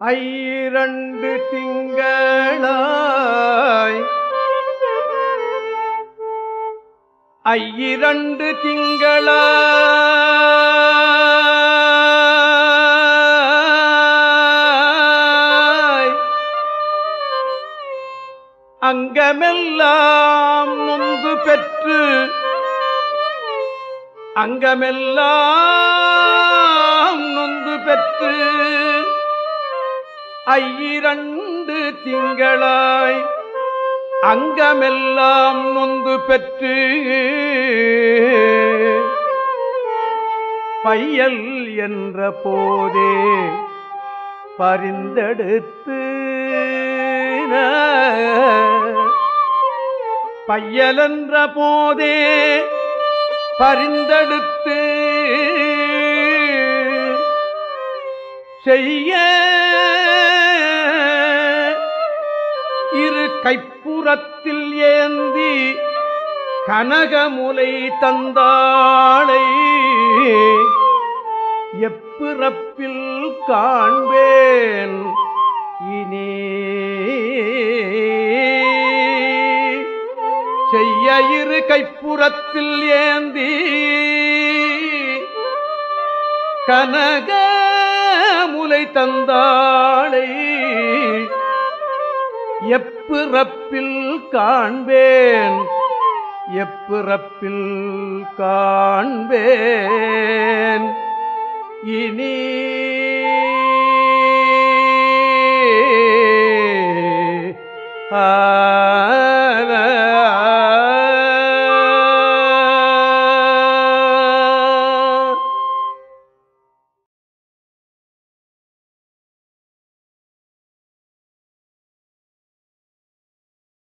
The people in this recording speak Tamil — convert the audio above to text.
ஐரண்டு திங்களாய். ஐரண்டு திங்களாய். அங்கமெல்லாம் நொந்து பெற்று அங்கமெல்லாம் ஐயிரண்டு திங்களாய் அங்கமெல்லாம் நொந்து பெற்று பையல் என்ற போதே பரிந்தெடுத்து பையல் என்ற போதே பரிந்தெடுத்து செய்ய கைப்புறத்தில் ஏந்தி கனகமுலை தந்தாளை எப்பிறப்பில் காண்பேன்? இனி செய்ய இரு கைப்புறத்தில் ஏந்தி கனக முலை தந்தாளை எப்பிறப்பில் காண்பேன் எப்பிறப்பில் காண்பேன். இனி ஆ